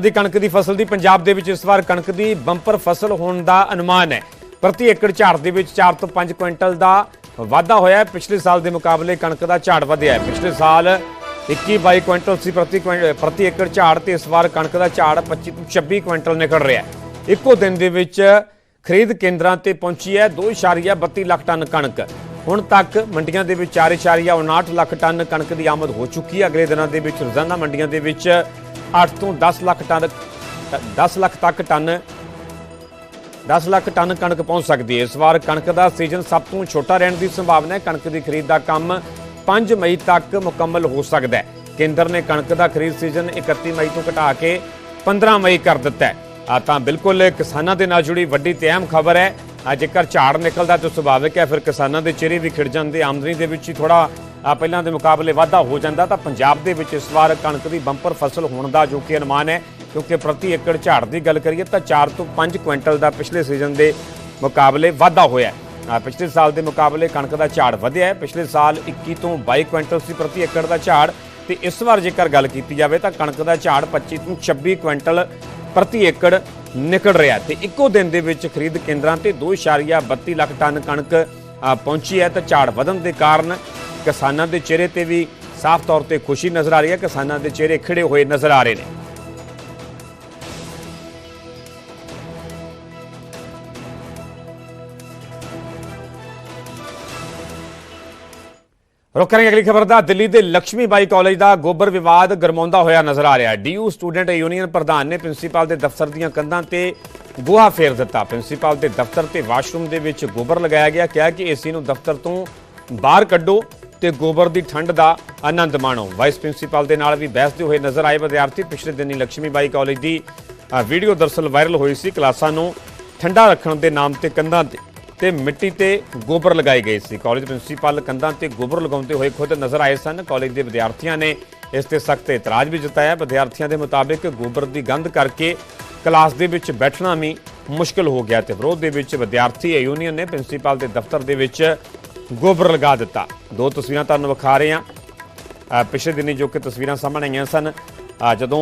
ਦੀ ਕਣਕ ਦੀ ਫਸਲ ਦੀ, ਪੰਜਾਬ ਦੇ ਵਿੱਚ ਇਸ ਵਾਰ ਕਣਕ ਦੀ ਬੰਪਰ ਫਸਲ ਹੋਣ ਦਾ ਅਨੁਮਾਨ ਹੈ। ਪ੍ਰਤੀ ਏਕੜ ਝਾੜ ਦੇ ਵਿੱਚ 4 ਤੋਂ 5 ਕੁਇੰਟਲ ਦਾ ਵਾਧਾ ਹੋਇਆ ਹੈ। ਪਿਛਲੇ ਸਾਲ ਦੇ ਮੁਕਾਬਲੇ ਕਣਕ ਦਾ ਝਾੜ ਵਧਿਆ ਹੈ। ਪਿਛਲੇ ਸਾਲ 21-22 ਕੁਇੰਟਲ ਸੀ, ਪ੍ਰਤੀ ਪ੍ਰਤੀ ਏਕੜ ਝਾੜ ਤੇ ਇਸ ਵਾਰ ਕਣਕ ਦਾ ਝਾੜ 25 ਤੋਂ 26 ਕੁਇੰਟਲ ਨਿਕਲ ਰਿਹਾ ਹੈ। ਇੱਕੋ ਦਿਨ ਦੇ ਵਿੱਚ ਖਰੀਦ ਕੇਂਦਰਾਂ ਤੇ ਪਹੁੰਚੀ ਹੈ 2.32 ਲੱਖ ਟਨ ਕਣਕ। ਹੁਣ ਤੱਕ ਮੰਡੀਆਂ ਦੇ ਵਿੱਚ 4.59 ਲੱਖ ਟਨ ਕਣਕ ਦੀ ਆਮਦ ਹੋ ਚੁੱਕੀ ਹੈ। ਅਗਲੇ ਦਿਨਾਂ ਦੇ ਵਿੱਚ ਰੋਜ਼ਾਨਾ ਮੰਡੀਆਂ ਦੇ ਵਿੱਚ 8 ਤੋਂ 10 ਲੱਖ ਟਨ 10 ਲੱਖ ਤੱਕ ਟਨ 10 ਲੱਖ ਟਨ ਕਣਕ ਪਹੁੰਚ ਸਕਦੀ ਹੈ। ਇਸ ਵਾਰ ਕਣਕ ਦਾ ਸੀਜ਼ਨ ਸਭ ਤੋਂ ਛੋਟਾ ਰਹਿਣ ਦੀ ਸੰਭਾਵਨਾ ਹੈ। ਕਣਕ ਦੀ ਖਰੀਦ ਦਾ ਕੰਮ 5 ਮਈ ਤੱਕ ਮੁਕੰਮਲ ਹੋ ਸਕਦਾ ਹੈ। ਕੇਂਦਰ ਨੇ ਕਣਕ ਦਾ ਖਰੀਦ ਸੀਜ਼ਨ 31 ਮਈ ਤੋਂ ਘਟਾ ਕੇ 15 ਮਈ ਕਰ ਦਿੱਤਾ ਹੈ। ਆ ਤਾਂ ਬਿਲਕੁਲ ਕਿਸਾਨਾਂ ਦੇ ਨਾਲ ਜੁੜੀ ਵੱਡੀ ਤੇ ਅਹਿਮ ਖਬਰ ਹੈ। ਜੇਕਰ ਝਾੜ ਨਿਕਲਦਾ ਤਾਂ ਸੁਭਾਵਿਕ ਹੈ। ਫਿਰ ਕਿਸਾਨਾਂ ਦੇ ਚਿਹਰੇ ਵੀ ਖਿੜ ਜਾਂਦੇ। ਆਮਦਨੀ ਦੇ ਵਿੱਚ ਹੀ ਥੋੜਾ ਪਹਿਲਾਂ ਦੇ ਮੁਕਾਬਲੇ ਵਾਧਾ ਹੋ ਜਾਂਦਾ ਤਾਂ ਪੰਜਾਬ ਦੇ ਵਿੱਚ ਇਸ ਵਾਰ ਕਣਕ ਦੀ ਬੰਪਰ ਫਸਲ ਹੋਣ ਦਾ ਜੋ ਕਿ ਅਨੁਮਾਨ ਹੈ, ਕਿਉਂਕਿ ਪ੍ਰਤੀ ਏਕੜ ਝਾੜ ਦੀ ਗੱਲ ਕਰੀਏ ਤਾਂ 4 ਤੋਂ 5 ਕੁਇੰਟਲ ਦਾ ਪਿਛਲੇ ਸੀਜ਼ਨ ਦੇ ਮੁਕਾਬਲੇ ਵਾਧਾ ਹੋਇਆ ਪਿਛਲੇ ਸਾਲ ਦੇ ਮੁਕਾਬਲੇ ਕਣਕ ਦਾ ਝਾੜ ਵਧਿਆ ਹੈ, ਪਿਛਲੇ ਸਾਲ 21 ਤੋਂ 22 ਕੁਇੰਟਲ ਸੀ ਪ੍ਰਤੀ ਏਕੜ ਦਾ ਝਾੜ ਤੇ ਇਸ ਵਾਰ ਜੇਕਰ ਗੱਲ ਕੀਤੀ ਜਾਵੇ ਤਾਂ ਕਣਕ ਦਾ ਝਾੜ 25 ਤੋਂ 26 ਕੁਇੰਟਲ ਪ੍ਰਤੀ ਏਕੜ ਨਿਕਲ ਰਿਹਾ ਹੈ ਤੇ ਇੱਕੋ ਦਿਨ ਦੇ ਵਿੱਚ ਖਰੀਦ ਕੇਂਦਰਾਂ ਤੇ 2.32 ਲੱਖ ਟਨ ਕਣਕ ਪਹੁੰਚੀ ਹੈ ਤਾਂ ਝਾੜ ਵਧਣ ਦੇ ਕਾਰਨ ਕਿਸਾਨਾਂ ਦੇ ਚਿਹਰੇ ਤੇ ਵੀ ਸਾਫ਼ ਤੌਰ ਤੇ ਖੁਸ਼ੀ ਨਜ਼ਰ ਆ ਰਹੀ ਹੈ। ਕਿਸਾਨਾਂ ਦੇ ਚਿਹਰੇ ਖਿੜੇ ਹੋਏ ਨਜ਼ਰ ਆ ਰਹੇ ਨੇ। ਰੁਕ ਕਰਾਂਗੇ ਅਗਲੀ ਖਬਰ ਦਾ। ਦਿੱਲੀ ਦੇ ਲక్ష్ਮੀ ਬਾਈ ਕਾਲਜ ਦਾ ਗੋਬਰ ਵਿਵਾਦ ਗਰਮਾਉਂਦਾ ਹੋਇਆ ਨਜ਼ਰ ਆ ਰਿਹਾ ਡੀਯੂ ਸਟੂਡੈਂਟ ਯੂਨੀਅਨ ਪ੍ਰਧਾਨ ਨੇ ਪ੍ਰਿੰਸੀਪਲ ਦੇ ਦਫ਼ਤਰ ਦੀਆਂ ਕੰਧਾਂ ਤੇ ਗੋਹਾ ਫੇਰ ਦਿੱਤਾ। ਪ੍ਰਿੰਸੀਪਲ ਦੇ ਦਫ਼ਤਰ ਤੇ ਵਾਸ਼ਰੂਮ ਦੇ ਵਿੱਚ ਗੋਬਰ ਲਗਾਇਆ ਗਿਆ। ਕਿਹਾ ਕਿ ਏਸੀ ਨੂੰ ਦਫ਼ਤਰ ਤੋਂ ਬਾਹਰ ਕੱਢੋ। ਤੇ ਗੋਬਰ ਦੀ ਠੰਡ ਦਾ ਆਨੰਦ ਮਾਣੋ। ਵਾਈਸ ਪ੍ਰਿੰਸੀਪਲ ਦੇ ਨਾਲ ਵੀ ਬਹਿਸਦੇ ਹੋਏ ਨਜ਼ਰ ਆਏ ਵਿਦਿਆਰਥੀ। ਪਿਛਲੇ ਦਿਨੀ ਲక్ష్ਮੀ ਬਾਈ ਕਾਲਜ ਦੀ ਵੀਡੀਓ ਦਰਸਲ ਵਾਇਰਲ ਹੋਈ ਸੀ। ਕਲਾਸਾਂ ਨੂੰ ਠੰਡਾ ਰੱਖਣ ਦੇ ਨਾਮ ਤੇ ਕੰਧਾਂ ਤੇ ਤੇ ਮਿੱਟੀ ਤੇ ਗੋਬਰ ਲਗਾਏ ਗਏ ਸੀ। ਕਾਲਜ ਪ੍ਰਿੰਸੀਪਲ ਕੰਧਾਂ ਤੇ ਗੋਬਰ ਲਗਾਉਂਦੇ ਹੋਏ ਖੁਦ ਨਜ਼ਰ ਆਏ ਸਨ। ਕਾਲਜ ਦੇ ਵਿਦਿਆਰਥੀਆਂ ਨੇ ਇਸ ਤੇ ਸਖਤ ਇਤਰਾਜ਼ ਵੀ ਜਤਾਇਆ। ਵਿਦਿਆਰਥੀਆਂ ਦੇ ਮੁਤਾਬਿਕ ਗੋਬਰ ਦੀ ਗੰਧ ਕਰਕੇ ਕਲਾਸ ਦੇ ਵਿੱਚ ਬੈਠਣਾ ਵੀ ਮੁਸ਼ਕਲ ਹੋ ਗਿਆ ਤੇ ਵਿਰੋਧ ਦੇ ਵਿੱਚ ਵਿਦਿਆਰਥੀ ਯੂਨੀਅਨ ਨੇ ਪ੍ਰਿੰਸੀਪਲ ਦੇ ਦਫ਼ਤਰ ਦੇ ਵਿੱਚ ਗੋਬਰ ਲਗਾ ਦਿੱਤਾ ਦੋ ਤਸਵੀਰਾਂ ਤੁਹਾਨੂੰ ਵਿਖਾ ਰਹੇ ਹਾਂ ਅ, ਪਿਛਲੇ ਦਿਨੀ ਜੋ ਕਿ ਤਸਵੀਰਾਂ ਸਾਹਮਣੇ ਆਈਆਂ ਸਨ ਅ, ਜਦੋਂ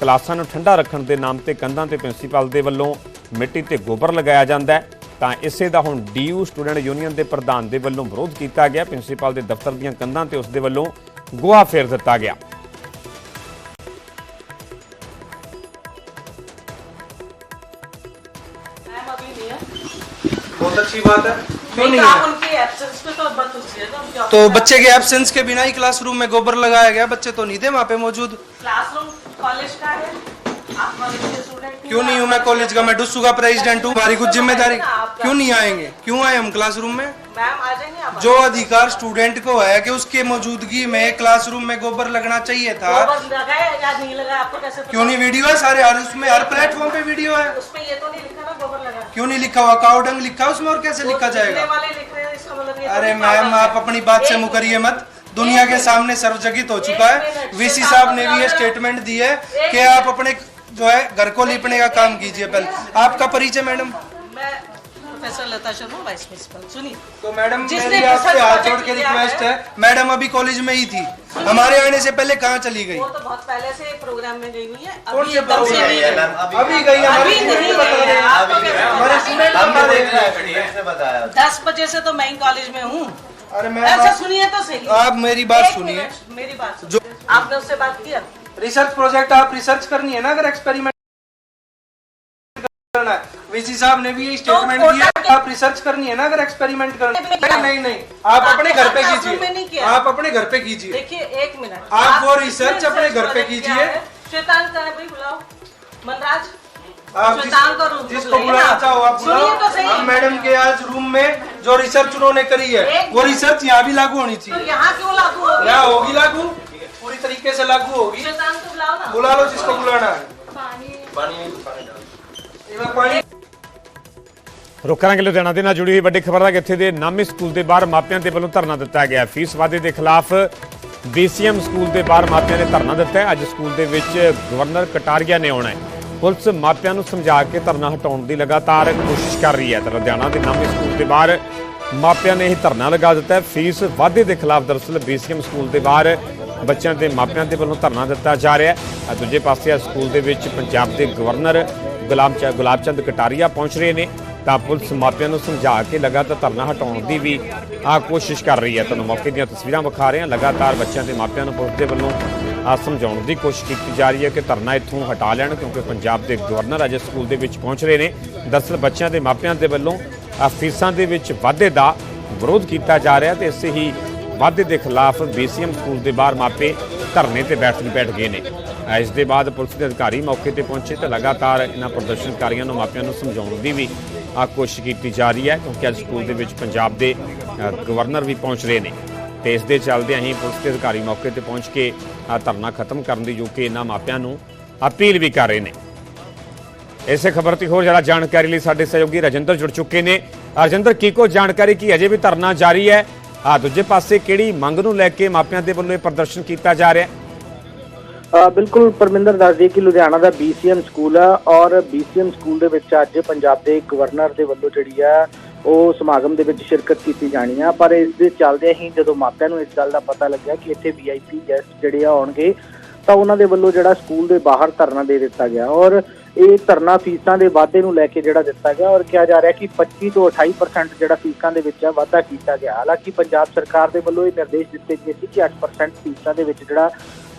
ਕਲਾਸਾਂ ਨੂੰ ਠੰਡਾ ਰੱਖਣ ਦੇ ਨਾਮ ਤੇ ਕੰਧਾਂ ਤੇ ਪ੍ਰਿੰਸੀਪਲ ਦੇ ਵੱਲੋਂ ਮਿੱਟੀ ਤੇ ਗੋਬਰ ਲਗਾਇਆ ਜਾਂਦਾ ਹੈ ਤਾਂ ਇਸੇ ਦਾ ਹੁਣ ਡੀਯੂ ਸਟੂਡੈਂਟ ਯੂਨੀਅਨ ਦੇ ਪ੍ਰਧਾਨ ਦੇ ਵੱਲੋਂ ਵਿਰੋਧ ਕੀਤਾ ਗਿਆ ਪ੍ਰਿੰਸੀਪਲ ਦੇ ਦਫ਼ਤਰ ਦੀਆਂ ਕੰਧਾਂ ਤੇ ਉਸ ਦੇ ਵੱਲੋਂ ਗੋਹਾ ਫੇਰ ਦਿੱਤਾ ਗਿਆ मैम अभी नहीं है बहुत अच्छी बात है क्यों नहीं नहीं है? तो तो बच्चे के एब्सेंस के बिना ही क्लासरूम में गोबर लगाया गया बच्चे तो नहीं थे वहाँ पे मौजूद। क्लासरूम कॉलेज का है? क्यों नहीं हूँ मैं कॉलेज का? मैं डुस्सू का प्रेसिडेंट हूँ हमारी कुछ ज़िम्मेदारी। क्यों नहीं आएँगे? क्यों आए हम क्लासरूम में? मैम आ जाएँगे आप? जो अधिकार स्टूडेंट को है कि उसके मौजूदगी में क्लासरूम में गोबर लगना चाहिए था। लगाए या नहीं लगाए आपको कैसे क्यों नहीं? वीडियो है सारे हर उसमें हर प्लेटफॉर्म पे वीडियो है। उस पे ये तो नहीं लगा क्यों नहीं लिखा हुआ? काउडंग लिखा है उसमें और कैसे लिखा जाएगा? लिख मतलब अरे मैम आप अपनी बात से मुकरिए मत। दुनिया के सामने सर्वजगित हो चुका है। वीसी साहब ने भी ये स्टेटमेंट दी है कि आप अपने जो है घर को लिपने का काम कीजिए पहले। आपका परिचय madam. Professor Lata Sharma vice principal सुनिए। तो मैडम जिसने मेरी आपसे हाथ जोड़ के रिक्वेस्ट है, मैडम अभी कॉलेज में ही थी। हमारे आने से पहले कहाँ चली गई? वो तो बहुत पहले से प्रोग्राम में गई हुई है। अभी से एकदम से नहीं में है? अभी गई अभी नहीं गई हमारे स्टूडेंट हैं ने बताया। दस बजे से तो मैं ही कॉलेज में हूँ। अरे मैम ऐसा आप- सुनिए तो सही। आप मेरी बात सुनिए। मेरी बात जो- आपने उससे बात किया? रिसर्च प्रोजेक्ट आप रिसर्च करनी है ना अगर एक्सपेरिमेंट करना है। वीसी साहब ने भी ये स्टेटमेंट कोटा दिया आप रिसर्च करनी है ना अगर एक्सपेरिमेंट करना नहीं, नहीं, नहीं नहीं आप अपने घर पे कीजिए। आप अपने घर पे कीजिए। देखिए एक मिनट। आप वो research अपने घर पे कीजिए। श्वेतांक का है भाई बुलाओ। मनराज जिसको बुलाना चाहो आप बुलाओ। तो मैडम के आज रूम में जो रिसर्च उन्होंने करी है वो रिसर्च यहाँ भी लागू होनी तो चाहिए। यहाँ क्यों लागू हो यहाँ होगी लागू। पूरी तरीके से लागू होगी। श्वेतांक को बुलाओ ना। बुला लो जिसको बुलाना है। पानी ਰੁਕ ਕਰਾਂਗੇ ਲੁਧਿਆਣਾ ਦੇ ਨਾਲ ਜੁੜੀ ਹੋਈ ਵੱਡੀ ਖਬਰ ਹੈ ਕਿ ਦੇ ਨਾਮੀ ਸਕੂਲ ਦੇ ਬਾਹਰ ਮਾਪਿਆਂ ਦੇ ਵੱਲੋਂ ਧਰਨਾ ਦਿੱਤਾ ਗਿਆ। ਫੀਸ ਵਾਧੇ ਦੇ ਖਿਲਾਫ ਬੀਸੀਐਮ ਸਕੂਲ ਦੇ ਬਾਹਰ ਮਾਪਿਆਂ ਨੇ ਧਰਨਾ ਦਿੱਤਾ। ਹੈ ਅੱਜ ਸਕੂਲ ਦੇ ਵਿੱਚ ਗਵਰਨਰ ਕਟਾਰੀਆ ਨੇ ਆਉਣਾ ਹੈ। ਪੁਲਿਸ ਮਾਪਿਆਂ ਨੂੰ ਸਮਝਾ ਕੇ ਧਰਨਾ ਹਟਾਉਣ ਦੀ ਲਗਾਤਾਰ ਕੋਸ਼ਿਸ਼ ਕਰ ਰਹੀ ਹੈ। ਤਾਂ ਲੁਧਿਆਣਾ ਦੇ ਨਾਮੀ ਸਕੂਲ ਦੇ ਬਾਹਰ ਮਾਪਿਆਂ ਨੇ ਇਹ ਧਰਨਾ ਲਗਾ ਦਿੱਤਾ ਹੈ। ਫੀਸ ਵਾਧੇ ਦੇ ਖਿਲਾਫ ਦਰਅਸਲ ਬੀਸੀਐਮ ਸਕੂਲ ਦੇ ਬਾਹਰ ਬੱਚਿਆਂ ਦੇ ਮਾਪਿਆਂ ਦੇ ਵੱਲੋਂ ਧਰਨਾ ਦਿੱਤਾ ਜਾ ਰਿਹਾ ਹੈ। ਦੂਜੇ ਪਾਸੇ ਆ ਸਕੂਲ ਦੇ ਵਿੱਚ ਪੰਜਾਬ ਦੇ ਗਵਰਨਰ ਗੁਲਾਮ ਚੰਦ, ਗੁਲਾਬ ਚੰਦ ਕਟਾਰੀਆ ਪਹੁੰਚ ਰਹੇ ਨੇ। ਤਾਂ ਪੁਲਿਸ ਮਾਪਿਆਂ ਨੂੰ ਸਮਝਾ ਕੇ ਲਗਾਤਾਰ ਧਰਨਾ ਹਟਾਉਣ ਦੀ ਵੀ ਆ ਕੋਸ਼ਿਸ਼ ਕਰ ਰਹੀ ਹੈ। ਤੁਹਾਨੂੰ ਮੌਕੇ ਦੀਆਂ ਤਸਵੀਰਾਂ ਵਿਖਾ ਰਹੇ ਹਾਂ। ਲਗਾਤਾਰ ਬੱਚਿਆਂ ਦੇ ਮਾਪਿਆਂ ਨੂੰ ਪੁਲਿਸ ਦੇ ਵੱਲੋਂ ਆ ਸਮਝਾਉਣ ਦੀ ਕੋਸ਼ਿਸ਼ ਕੀਤੀ ਜਾ ਰਹੀ ਹੈ ਕਿ ਧਰਨਾ ਇੱਥੋਂ ਹਟਾ ਲੈਣ ਕਿਉਂਕਿ ਪੰਜਾਬ ਦੇ ਗਵਰਨਰ ਅਜੇ ਸਕੂਲ ਦੇ ਵਿੱਚ ਪਹੁੰਚ ਰਹੇ ਨੇ। ਦਰਅਸਲ ਬੱਚਿਆਂ ਦੇ ਮਾਪਿਆਂ ਦੇ ਵੱਲੋਂ ਫੀਸਾਂ ਦੇ ਵਿੱਚ ਵਾਧੇ ਦਾ ਵਿਰੋਧ ਕੀਤਾ ਜਾ ਰਿਹਾ ਤੇ ਇਸੇ ਹੀ ਵਾਧੇ ਦੇ ਖਿਲਾਫ ਬੀਸੀਐਮ ਸਕੂਲ ਦੇ ਬਾਹਰ ਮਾਪੇ ਧਰਨੇ ਤੇ ਬੈਠਣ ਬੈਠ ਗਏ ਨੇ। ਇਸ ਦੇ ਬਾਅਦ ਪੁਲਿਸ ਦੇ ਅਧਿਕਾਰੀ ਮੌਕੇ ਤੇ ਪਹੁੰਚੇ ਤੇ ਲਗਾਤਾਰ ਇਹਨਾਂ ਪ੍ਰਦਰਸ਼ਨਕਾਰੀਆਂ ਨੂੰ ਮਾਪਿਆਂ ਨੂੰ ਸਮਝਾਉਣ ਦੀ ਵੀ ਆ ਕੋਸ਼ਿਸ਼ ਕੀਤੀ ਜਾ ਰਹੀ ਹੈ ਕਿਉਂਕਿ ਅੱਜ ਸਕੂਲ ਦੇ ਵਿੱਚ ਪੰਜਾਬ ਦੇ ਗਵਰਨਰ ਵੀ ਪਹੁੰਚ ਰਹੇ ਨੇ। ਤੇ ਇਸ ਦੇ ਚੱਲਦਿਆਂ ਹੀ ਪੁਲਿਸ ਦੇ ਅਧਿਕਾਰੀ ਮੌਕੇ ਤੇ ਪਹੁੰਚ ਕੇ ਆ ਧਰਨਾ ਖਤਮ ਕਰਨ ਦੀ ਜੋ ਕਿ ਇਹਨਾਂ ਮਾਪਿਆਂ ਨੂੰ ਅਪੀਲ ਵੀ ਕਰ ਰਹੇ ਨੇ। ਇਸੇ ਖਬਰ ਤੇ ਹੋਰ ਜ਼ਿਆਦਾ ਜਾਣਕਾਰੀ ਲਈ ਸਾਡੇ ਸਹਿਯੋਗੀ ਰਜਿੰਦਰ ਜੁੜ ਚੁੱਕੇ ਨੇ। ਰਜਿੰਦਰ, ਕੀ ਕੋ ਜਾਣਕਾਰੀ ਕੀ? ਅਜੇ ਵੀ ਧਰਨਾ ਜਾਰੀ ਹੈ। ਆ, ਦੂਜੇ ਪਾਸੇ ਕਿਹੜੀ ਮੰਗ ਨੂੰ ਲੈ ਕੇ ਮਾਪਿਆਂ ਦੇ ਵੱਲੋਂ ਇਹ ਪ੍ਰਦਰਸ਼ਨ ਕੀਤਾ ਜਾ ਰਿਹਾ? ਹੈ ਬਿਲਕੁਲ ਪਰਮਿੰਦਰ ਦੱਸ ਦਈਏ ਕਿ ਲੁਧਿਆਣਾ ਦਾ BCM ਸਕੂਲ ਆ ਔਰ BCM ਸਕੂਲ ਦੇ ਵਿੱਚ ਅੱਜ ਪੰਜਾਬ ਦੇ ਗਵਰਨਰ ਦੇ ਵੱਲੋਂ ਜਿਹੜੀ ਆ, ਉਹ ਸਮਾਗਮ ਦੇ ਵਿੱਚ ਸ਼ਿਰਕਤ ਕੀਤੀ ਜਾਣੀ ਆ। ਪਰ ਇਸ ਦੇ ਚੱਲਦਿਆਂ ਹੀ ਜਦੋਂ ਮਾਪਿਆਂ ਨੂੰ ਇਸ ਗੱਲ ਦਾ ਪਤਾ ਲੱਗਿਆ ਕਿ ਇੱਥੇ VIP ਗੈਸਟ ਜਿਹੜੇ ਆ ਆਉਣਗੇ, ਤਾਂ ਉਹਨਾਂ ਦੇ ਵੱਲੋਂ ਜਿਹੜਾ ਸਕੂਲ ਦੇ ਬਾਹਰ ਧਰਨਾ ਦੇ ਦਿੱਤਾ ਗਿਆ। ਔਰ ਇਹ ਧਰਨਾ ਫੀਸਾਂ ਦੇ ਵਾਧੇ ਨੂੰ ਲੈ ਕੇ ਜਿਹੜਾ ਦਿੱਤਾ ਗਿਆ ਔਰ ਕਿਹਾ ਜਾ ਰਿਹਾ ਕਿ 25 ਤੋਂ 28% ਜਿਹੜਾ ਫੀਸਾਂ ਦੇ ਵਿੱਚ ਆ ਵਾਧਾ ਕੀਤਾ ਗਿਆ। ਹਾਲਾਂਕਿ ਪੰਜਾਬ ਸਰਕਾਰ ਦੇ ਵੱਲੋਂ ਇਹ ਨਿਰਦੇਸ਼ ਦਿੱਤੇ ਗਏ ਸੀ ਕਿ 8% ਫੀਸਾਂ ਦੇ ਵਿੱਚ ਜਿਹੜਾ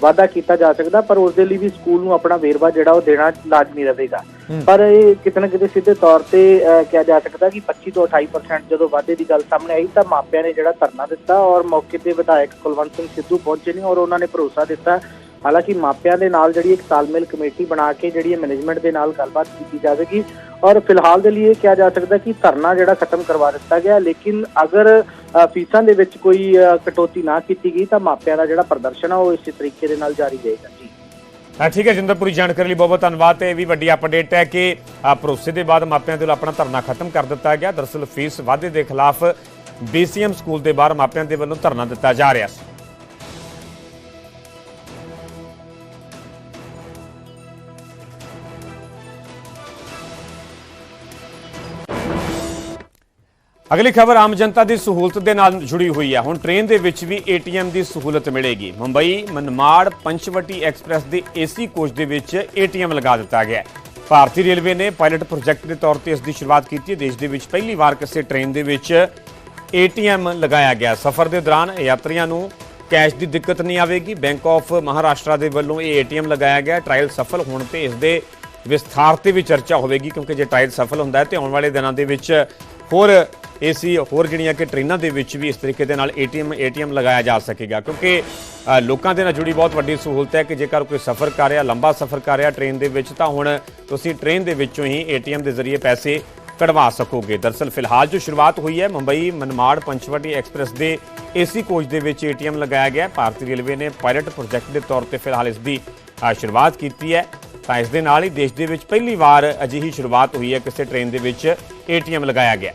ਵਾਧਾ ਕੀਤਾ ਜਾ ਸਕਦਾ ਪਰ ਉਸ ਦੇ ਲਈ ਵੀ ਸਕੂਲ ਨੂੰ ਆਪਣਾ ਵੇਰਵਾ ਜਿਹੜਾ ਉਹ ਦੇਣਾ ਲਾਜ਼ਮੀ ਰਹੇਗਾ। ਪਰ ਇਹ ਕਿਤੇ ਨਾ ਕਿਤੇ ਸਿੱਧੇ ਤੌਰ ਤੇ ਕਿਹਾ ਜਾ ਸਕਦਾ ਕਿ 25 ਤੋਂ 28% ਜਦੋਂ ਵਾਧੇ ਦੀ ਗੱਲ ਸਾਹਮਣੇ ਆਈ ਤਾਂ ਮਾਪਿਆਂ ਨੇ ਜਿਹੜਾ ਧਰਨਾ ਦਿੱਤਾ ਔਰ ਮੌਕੇ ਤੇ ਵਿਧਾਇਕ ਕੁਲਵੰਤ ਸਿੰਘ ਸਿੱਧੂ ਪਹੁੰਚੇ ਨੇ ਔਰ ਉਹਨਾਂ ਨੇ ਭਰੋਸਾ ਦਿੱਤਾ ਹਾਲਾਂਕਿ ਮਾਪਿਆਂ ਦੇ ਨਾਲ ਜਿਹੜੀ ਇੱਕ ਤਾਲਮੇਲ ਕਮੇਟੀ ਬਣਾ ਕੇ ਜਿਹੜੀ ਮੈਨੇਜਮੈਂਟ ਦੇ ਨਾਲ ਗੱਲਬਾਤ ਕੀਤੀ ਜਾਵੇਗੀ ਔਰ ਫਿਲਹਾਲ ਦੇ ਲਈ ਇਹ ਕਿਹਾ ਜਾ ਸਕਦਾ ਕਿ ਧਰਨਾ ਜਿਹੜਾ ਖਤਮ ਕਰਵਾ ਦਿੱਤਾ ਗਿਆ ਲੇਕਿਨ ਅਗਰ ਫੀਸਾਂ ਦੇ ਵਿੱਚ ਕੋਈ ਕਟੌਤੀ ਨਾ ਕੀਤੀ ਗਈ ਤਾਂ ਮਾਪਿਆਂ ਦਾ ਜਿਹੜਾ ਪ੍ਰਦਰਸ਼ਨ ਆ ਉਹ ਇਸੇ ਤਰੀਕੇ ਦੇ ਨਾਲ ਜਾਰੀ ਰਹੇਗਾ। ਜੀ। ਹਾਂ, ਠੀਕ ਹੈ ਜਿੰਦਰ ਜਾਣਕਾਰੀ ਲਈ ਬਹੁਤ ਬਹੁਤ ਧੰਨਵਾਦ ਤੇ ਇਹ ਵੀ ਵੱਡੀ ਅਪਡੇਟ ਹੈ ਕਿ ਭਰੋਸੇ ਦੇ ਬਾਅਦ ਮਾਪਿਆਂ ਦੇ ਵੱਲੋਂ ਆਪਣਾ ਧਰਨਾ ਖਤਮ ਕਰ ਦਿੱਤਾ ਗਿਆ। ਦਰਅਸਲ ਫੀਸ ਵਾਧੇ ਦੇ ਖਿਲਾਫ BCM ਸਕੂਲ ਦੇ ਬਾਹਰ ਮਾਪਿਆਂ ਦੇ ਵੱਲੋਂ ਧਰਨਾ ਦਿੱਤਾ ਜਾ ਰਿਹਾ ਸੀ। ਅਗਲੀ ਖਬਰ ਆਮ ਜਨਤਾ ਦੀ ਸਹੂਲਤ ਦੇ ਨਾਲ ਜੁੜੀ ਹੋਈ ਹੈ। ਹੁਣ ਟ੍ਰੇਨ ਦੇ ਵਿੱਚ ਵੀ ਏਟੀਐਮ ਦੀ ਸਹੂਲਤ ਮਿਲੇਗੀ। ਮੁੰਬਈ, ਮਨਮਾੜ, ਪੰਚਵਟੀ ਐਕਸਪ੍ਰੈਸ ਦੇ ਏਸੀ ਕੋਚ ਦੇ ਵਿੱਚ ਏਟੀਐਮ ਲਗਾ ਦਿੱਤਾ ਗਿਆ ਹੈ। ਭਾਰਤੀ ਰੇਲਵੇ ਨੇ ਪਾਇਲਟ ਪ੍ਰੋਜੈਕਟ ਦੇ ਤੌਰ ਤੇ ਇਸ ਦੀ ਸ਼ੁਰੂਆਤ ਕੀਤੀ ਹੈ। ਦੇਸ਼ ਦੇ ਵਿੱਚ ਪਹਿਲੀ ਵਾਰ ਕਿਸੇ ਟ੍ਰੇਨ ਦੇ ਵਿੱਚ ਏਟੀਐਮ ਲਗਾਇਆ ਗਿਆ ਸਫ਼ਰ ਦੇ ਦੌਰਾਨ ਯਾਤਰੀਆਂ ਨੂੰ ਕੈਸ਼ ਦੀ ਦਿੱਕਤ ਨਹੀਂ ਆਵੇਗੀ। ਬੈਂਕ ਆਫ ਮਹਾਰਾਸ਼ਟਰ ਦੇ ਵੱਲੋਂ ਇਹ ਏਟੀਐਮ ਲਗਾਇਆ ਗਿਆ ਟ੍ਰਾਇਲ ਸਫਲ ਹੋਣ ਤੇ ਇਸ ਦੇ ਵਿਸਥਾਰ ਤੇ ਵੀ ਚਰਚਾ ਹੋਵੇਗੀ, ਕਿਉਂਕਿ ਜੇ ਟ੍ਰਾਇਲ ਸਫਲ ਹੁੰਦਾ ਹੈ ਤੇ ਆਉਣ ਵਾਲੇ ਦਿਨਾਂ ਦੇ ਵਿੱਚ ਹੋਰ ਏਸੀ ਹੋਰ ਜਿਹੜੀਆਂ ਕਿ ਟ੍ਰੇਨਾਂ ਦੇ ਵਿੱਚ ਵੀ ਇਸ ਤਰੀਕੇ ਦੇ ਨਾਲ ਏਟੀਐਮ ਏਟੀਐਮ ਲਗਾਇਆ ਜਾ ਸਕੇਗਾ। ਕਿਉਂਕਿ ਲੋਕਾਂ ਦੇ ਨਾਲ ਜੁੜੀ ਬਹੁਤ ਵੱਡੀ ਸਹੂਲਤ ਹੈ ਕਿ ਜੇਕਰ ਕੋਈ ਸਫ਼ਰ ਕਰ ਰਿਹਾ, ਲੰਬਾ ਸਫ਼ਰ ਕਰ ਰਿਹਾ ਟ੍ਰੇਨ ਦੇ ਵਿੱਚ, ਤਾਂ ਹੁਣ ਤੁਸੀਂ ਟ੍ਰੇਨ ਦੇ ਵਿੱਚੋਂ ਹੀ ਏਟੀਐਮ ਦੇ ਜ਼ਰੀਏ ਪੈਸੇ ਕਢਵਾ ਸਕੋਗੇ। ਦਰਸਲ ਫਿਲਹਾਲ ਜੋ ਸ਼ੁਰੂਆਤ ਹੋਈ ਹੈ, ਮੁੰਬਈ ਮਨਮਾੜ ਪੰਚਵਟੀ ਐਕਸਪ੍ਰੈਸ ਦੇ ਏਸੀ ਕੋਚ ਦੇ ਵਿੱਚ ਏਟੀਐਮ ਲਗਾਇਆ ਗਿਆ। ਭਾਰਤੀ ਰੇਲਵੇ ਨੇ ਪਾਇਲਟ ਪ੍ਰੋਜੈਕਟ ਦੇ ਤੌਰ ਤੇ ਫਿਲਹਾਲ ਇਸ ਦੀ ਸ਼ੁਰੂਆਤ ਕੀਤੀ ਹੈ। ਤਾਂ ਇਸ ਦੇ ਨਾਲ ਹੀ ਦੇਸ਼ ਦੇ ਵਿੱਚ ਪਹਿਲੀ ਵਾਰ ਅਜਿਹੀ ਸ਼ੁਰੂਆਤ ਹੋਈ ਹੈ, ਕਿਸੇ ਟ੍ਰੇਨ ਦੇ ਵਿੱਚ ਏਟੀਐਮ ਲਗਾਇਆ ਗਿਆ।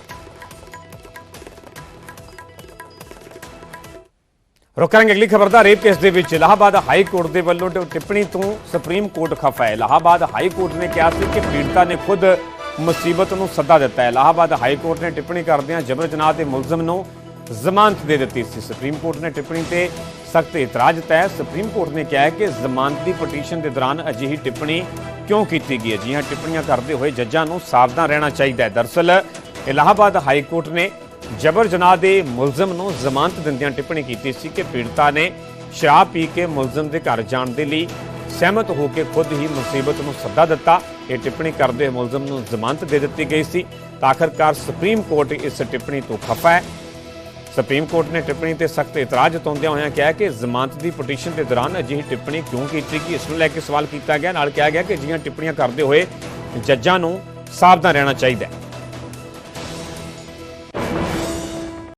ਰੁਕ ਕਰਾਂਗੇ ਅਗਲੀ ਖਬਰ ਦਾ ਰੇਪ ਕੇਸ ਦੇ ਵਿੱਚ। ਇਲਾਹਾਬਾਦ ਹਾਈ ਕੋਰਟ ਦੇ ਵੱਲੋਂ ਟਿੱਪਣੀ ਤੋਂ ਸੁਪਰੀਮ ਕੋਰਟ ਖਫਾ ਹੈ। ਇਲਾਹਾਬਾਦ ਹਾਈ ਕੋਰਟ ਨੇ ਕਿਹਾ ਸੀ ਕਿ ਪੀੜਤਾ ਨੇ ਖੁਦ ਮੁਸੀਬਤ ਨੂੰ ਸੱਦਾ ਦਿੱਤਾ ਹੈ। ਇਲਾਹਾਬਾਦ ਹਾਈ ਕੋਰਟ ਨੇ ਟਿੱਪਣੀ ਕਰਦਿਆਂ ਜਬਰ ਜਨਾਹ ਦੇ ਮੁਲਜ਼ਮ ਨੂੰ ਜ਼ਮਾਨਤ ਦੇ ਦਿੱਤੀ ਸੀ। ਸੁਪਰੀਮ ਕੋਰਟ ਨੇ ਟਿੱਪਣੀ ਤੇ ਸਖਤ ਇਤਰਾਜ਼ ਦਿੱਤਾ ਹੈ। ਸੁਪਰੀਮ ਕੋਰਟ ਨੇ ਕਿਹਾ ਕਿ ਜ਼ਮਾਨਤ ਦੀ ਪਟੀਸ਼ਨ ਦੇ ਦੌਰਾਨ ਅਜਿਹੀ ਟਿੱਪਣੀ ਕਿਉਂ ਕੀਤੀ ਗਈ ਹੈ? ਜੀ ਟਿੱਪਣੀਆਂ ਕਰਦੇ ਹੋਏ ਜੱਜਾਂ ਨੂੰ ਸਾਵਧਾਨ ਰਹਿਣਾ ਚਾਹੀਦਾ ਹੈ। ਦਰਅਸਲ ਇਲਾਹਾਬਾਦ ਹਾਈ ਕੋਰਟ ਨੇ ਜਬਰ ਜਨਾਹ ਦੇ ਮੁਲਜ਼ਮ ਨੂੰ ਜ਼ਮਾਨਤ ਦਿੰਦਿਆਂ ਟਿੱਪਣੀ ਕੀਤੀ ਸੀ ਕਿ ਪੀੜਤਾ ਨੇ ਸ਼ਰਾਬ ਪੀ ਕੇ ਮੁਲਜ਼ਮ ਦੇ ਘਰ ਜਾਣ ਦੇ ਲਈ ਸਹਿਮਤ ਹੋ ਕੇ ਖੁਦ ਹੀ ਮੁਸੀਬਤ ਨੂੰ ਸੱਦਾ ਦਿੱਤਾ। ਇਹ ਟਿੱਪਣੀ ਕਰਦੇ ਹੋਏ ਮੁਲਜ਼ਮ ਨੂੰ ਜ਼ਮਾਨਤ ਦੇ ਦਿੱਤੀ ਗਈ ਸੀ। ਤਾਂ ਆਖਰਕਾਰ ਸੁਪਰੀਮ ਕੋਰਟ ਇਸ ਟਿੱਪਣੀ ਤੋਂ ਖਫਾ ਹੈ। ਸੁਪਰੀਮ ਕੋਰਟ ਨੇ ਟਿੱਪਣੀ ਤੇ ਸਖਤ ਇਤਰਾਜ਼ ਜਤਾਉਂਦਿਆਂ ਹੋਇਆਂ ਕਿਹਾ ਕਿ ਜ਼ਮਾਨਤ ਦੀ ਪਟੀਸ਼ਨ ਦੇ ਦੌਰਾਨ ਅਜਿਹੀ ਟਿੱਪਣੀ ਕਿਉਂ ਕੀਤੀ ਗਈ, ਇਸ ਨੂੰ ਲੈ ਕੇ ਸਵਾਲ ਕੀਤਾ ਗਿਆ। ਨਾਲ ਕਿਹਾ ਗਿਆ ਕਿ ਅਜਿਹੀਆਂ ਟਿੱਪਣੀਆਂ ਕਰਦੇ ਹੋਏ ਜੱਜਾਂ ਨੂੰ ਸਾਵਧਾਨ ਰਹਿਣਾ ਚਾਹੀਦਾ ਹੈ।